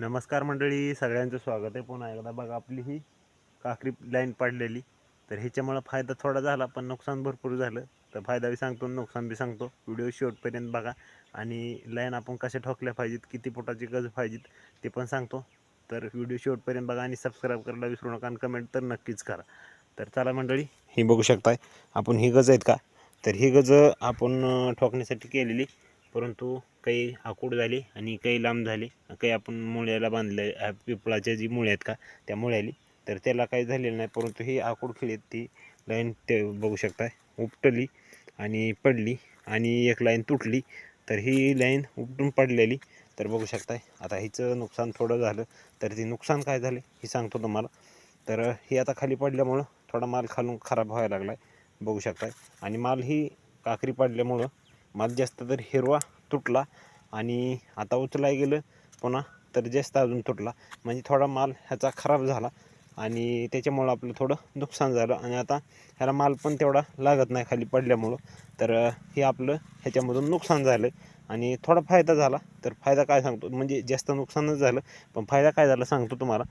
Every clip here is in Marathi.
नमस्कार मंडळी सगळ्यांचं स्वागत आहे. पुन्हा एकदा बघा आपली ही काकरी लाईन पाडलेली. तर ह्याच्यामुळं फायदा थोडा झाला पण नुकसान भरपूर झालं. तर फायदा बी सांगतो आणि नुकसान बी सांगतो. व्हिडिओ शेवटपर्यंत बघा. आणि लाईन आपण कशा ठोकल्या पाहिजेत किती पोटाची गज पाहिजेत ते पण सांगतो. तर व्हिडिओ शेवटपर्यंत बघा आणि सबस्क्राईब करायला विसरू नका आणि कमेंट तर नक्कीच करा. तर चला मंडळी ही बघू शकताय. आपण ही गज आहेत का? तर ही गज आपण ठोकण्यासाठी केलेली. परंतु काही आकूड झाली आणि काही लांब झाले. काही आपण मुळ्याला बांधले पिपळाच्या जी मुळे आहेत का त्या मुळ्याली. तर त्याला काही झालेलं नाही परंतु ही आकूड खेळीत ती लाईन ते बघू शकताय उपटली आणि पडली आणि एक लाईन तुटली तर ही लाईन उपटून पडलेली. तर बघू शकताय आता हिचं नुकसान थोडं झालं तर ते नुकसान काय झाले हे सांगतो तुम्हाला. तर ही आता खाली पडल्यामुळं थोडा माल खालून खराब व्हायला लागला आहे बघू शकताय. आणि माल ही काकरी पडल्यामुळं माल जास्त तर हिरवा तुटला आणि आता उचलाय गेलं पुन्हा तर जास्त अजून तुटला. म्हणजे थोडा माल ह्याचा खराब झाला आणि त्याच्यामुळं आपलं थोडं नुकसान झालं. आणि आता ह्याला माल पण तेवढा लागत नाही खाली पडल्यामुळं. तर हे आपलं ह्याच्यामधून नुकसान झालं आणि थोडा फायदा झाला. तर फायदा काय सांगतो? म्हणजे जास्त नुकसानच झालं पण फायदा काय झाला सांगतो तुम्हाला.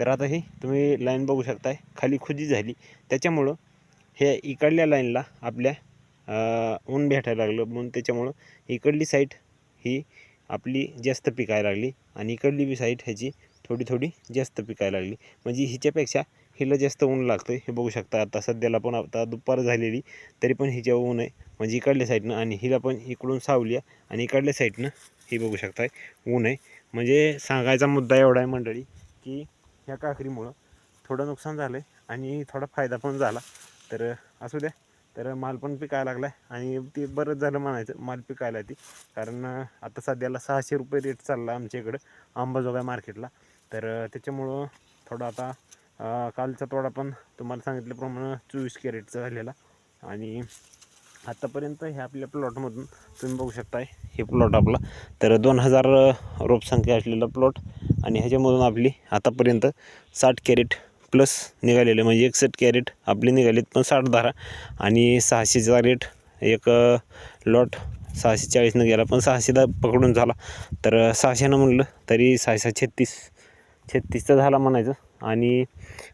तर आता हे तुम्ही लाईन बघू शकताय खाली खुजी झाली. त्याच्यामुळं हे इकडल्या लाईनला आपल्या ऊन भेटायला लागलं. म्हणून त्याच्यामुळं इकडली साईड ही आपली जास्त पिकायला लागली. आणि इकडली बी साईड ह्याची थोडी थोडी जास्त पिकायला लागली. म्हणजे हिच्यापेक्षा हिला जास्त ऊन लागतं हे बघू शकता आता सध्याला पण आता दुपार झालेली तरी पण हिच्या ऊन आहे. म्हणजे इकडल्या साईडनं आणि हिला पण इकडून सावली आहे. आणि इकडल्या साईडनं ही बघू शकताय ऊन आहे. म्हणजे सांगायचा मुद्दा एवढा आहे मंडळी की ह्या काकरीमुळं थोडं नुकसान झालं आहे आणि थोडा फायदा पण झाला. तर असू द्या. तर माल पण पिकायला लागला आहे आणि ते बरंच झालं म्हणायचं माल पिकायला ती. कारण आता सध्याला सहाशे रुपये रेट चालला आमच्या इकडं अंबाजोगाई मार्केटला. तर त्याच्यामुळं थोडा आता कालचा तोडा पण तुम्हाला सांगितल्याप्रमाणे चोवीस कॅरेटचा झालेला. आणि आत्तापर्यंत हे आपल्या प्लॉटमधून तुम्ही बघू शकताय हे प्लॉट आपला. तर दोन हजार रोपसंख्या असलेला प्लॉट आणि ह्याच्यामधून आपली आतापर्यंत साठ कॅरेट प्लस निघालेले. म्हणजे एकसष्ट कॅरेट आपली निघालीत पण साठ धारा आणि सहाशेचा रेट एक लॉट सहाशे चाळीसनं गेला पण सहाशेचा पकडून झाला. तर सहाशेनं म्हणलं तरी सहाशे छत्तीस छत्तीसचा झाला म्हणायचं. आणि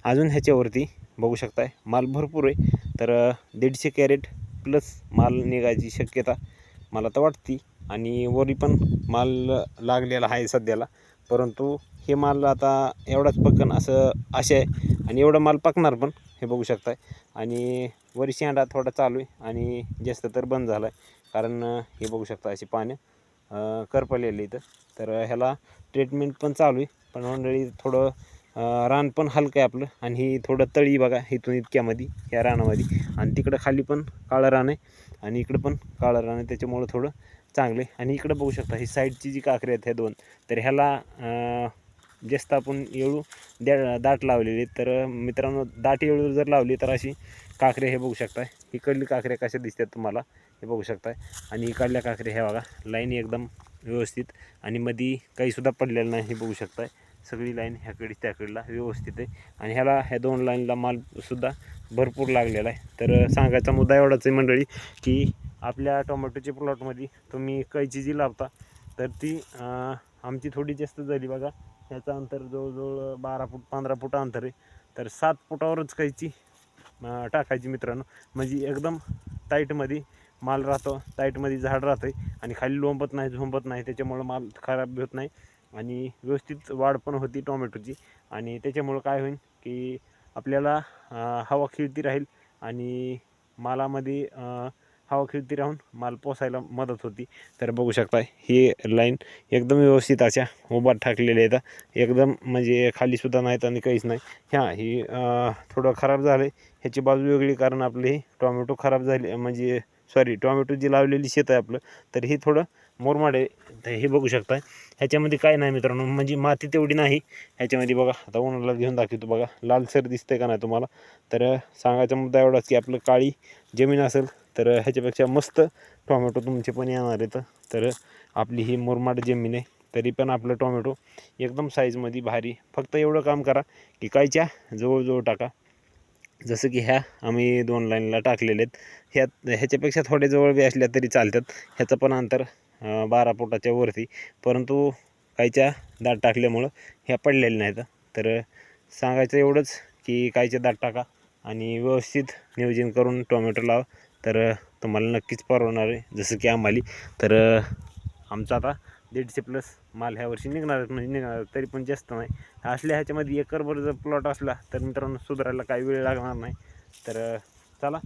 अजून ह्याच्यावरती बघू शकताय माल भरपूर आहे. तर दीडशे कॅरेट प्लस माल निघायची शक्यता मला तर वाटती. आणि वरी पण माल लागलेला आहे सध्याला. परंतु हे माल आता एवढाच पकन असं असे आहे. आणि एवढं माल पकणार पण हे बघू शकताय. आणि वरी शेंडा थोडा चालू आहे आणि जास्त तर बंद झाला आहे कारण हे बघू शकता अशी पानं. अं, करपलेली इथं. तर ह्याला ट्रीटमेंट पण चालू आहे. पण मंडळी थोडं रान पण हलकं आहे आपलं. आणि ही थोडं तळी बघा इथून इतक्यामध्ये या रानामध्ये. आणि तिकडं खाली पण काळं रान आहे. आणि इकडं पण काळं रान आहे. त्याच्यामुळं थोडं चांगलं आहे. आणि इकडं बघू शकता ही साईडची जी काकरी आहेत ह्या दोन. तर ह्याला जास्त आपण येळू द्या दाट लावलेली तर मित्रांनो दाट येळू जर लावली तर अशी काकऱ्या हे बघू शकताय. इकडली काकऱ्या कशा दिसतात तुम्हाला हे बघू शकताय. आणि इकडल्या काकऱ्या हे बघा लाईन एकदम व्यवस्थित आणि मधी काहीसुद्धा पडलेलं नाही हे बघू शकताय. सगळी लाईन ह्याकडे त्याकडला व्यवस्थित आहे. आणि ह्याला ह्या दोन लाईनला मालसुद्धा भरपूर लागलेला आहे. तर सांगायचा मुद्दा एवढाच आहे मंडळी की आपल्या टोमॅटोच्या प्लॉटमध्ये तुम्ही कैची जी लावता तर ती आमची थोडी जास्त झाली बघा. ह्याचं अंतर जवळजवळ बारा फूट पंधरा फूट अंतर आहे. तर सात फुटावरच खायची टाकायची मित्रांनो. म्हणजे एकदम टाईटमध्ये माल राहतो टाईटमध्ये झाड राहतं आहे आणि खाली लोंबत नाही झोंबत नाही त्याच्यामुळं माल खराब होत नाही आणि व्यवस्थित वाढ पण होती टोमॅटोची. आणि त्याच्यामुळं काय होईल की आपल्याला हवा खिळती राहील आणि मालामध्ये हवा खिळती राहून माल पोसायला मदत होती. तर बघू शकता ही लाईन एकदम व्यवस्थित अशा उभा ठाकलेल्या आहेत. एकदम म्हणजे खालीसुद्धा नाहीत आणि काहीच नाही. ह्या ही थोडं खराब झालं आहे ह्याची बाजू वेगळी कारण आपली ही टॉमॅटो खराब झाली म्हणजे सॉरी टॉमॅटो जी लावलेली शेत आहे आपलं तर हे थोडं मुरमाड आहे हे बघू शकता ह्याच्यामध्ये काय नाही मित्रांनो म्हणजे माती तेवढी नाही. ह्याच्यामध्ये बघा आता उन्हाला घेऊन दाखवतो बघा लालसर दिसतंय का नाही तुम्हाला? तर सांगायचा मुद्दा एवढाच की आपलं काळी जमीन असेल तर ह्याच्यापेक्षा मस्त टोमॅटो तुमचे पण येणार आहेत. तर आपली ही मुरमाड जमीन आहे तरी पण आपलं टोमॅटो एकदम साईजमध्ये भारी. फक्त एवढं काम करा की कायच्या जवळजवळ टाका. जसं की ह्या आम्ही दोन लाईनला टाकलेले आहेत. ह्यात ह्याच्यापेक्षा थोडे जवळ बी असल्या तरी चालतात. ह्याचं पण अंतर बारा फुटाच्या वरती. परंतु कायच्या दाट टाकल्यामुळं ह्या पडलेल्या नाहीत. तर सांगायचं एवढंच की काहीच्या दाट टाका आणि व्यवस्थित नियोजन करून टोमॅटो लावा. तर तुम्हाला नक्कीच परवणार आहे. जसं की आम्हाला. तर आमचा आता दीडशे प्लस माल ह्या वर्षी निघणार म्हणजे निघणार तरी पण जास्त नाही. असल्या ह्याच्यामध्ये एकरभर जर प्लॉट असला तर मित्रांनो सुधारायला काही वेळ लागणार नाही. तर चला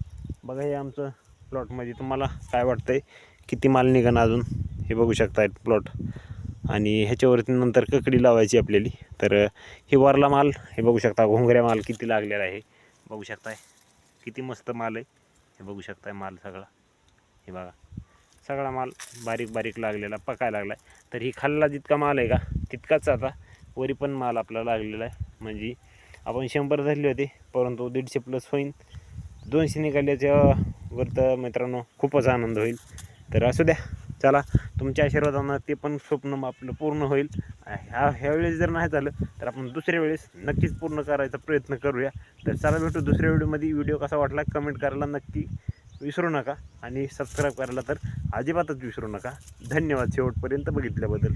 बघा हे आमचं प्लॉटमध्ये तुम्हाला काय वाटतं आहे किती माल निघणं अजून हे बघू शकता प्लॉट आणि ह्याच्यावरती नंतर ककडी लावायची आपल्याली. तर हे वरला माल हे बघू शकता घोंगऱ्या माल किती लागलेला आहे. बघू शकताय किती मस्त माल आहे. हे बघू शकताय माल सगळा. हे बघा. सगळा माल बारीक बारीक लागलेला पकायला लागला आहे तर ही खाल्ला जितका माल आहे का तितकाच आता वरी पण माल आपला लागलेला आहे. म्हणजे आपण शंभर धरले होते परंतु दीडशे प्लस होईन. दोनशे निघाल्याच्या वर तर मित्रांनो खूपच आनंद होईल. तर असू द्या चला तुमच्या आशीर्वादानं ते पण स्वप्न आपलं पूर्ण होईल. ह्या ह्यावेळेस जर नाही झालं तर आपण दुसऱ्या वेळेस नक्कीच पूर्ण करायचा प्रयत्न करूया. तर चला भेटू दुसऱ्या व्हिडिओमध्ये व्हिडिओ कसा वाटला कमेंट करायला नक्की विसरू नका आणि सबस्क्राईब करायला तर अजिबातच विसरू नका. धन्यवाद शेवटपर्यंत बघितल्याबद्दल.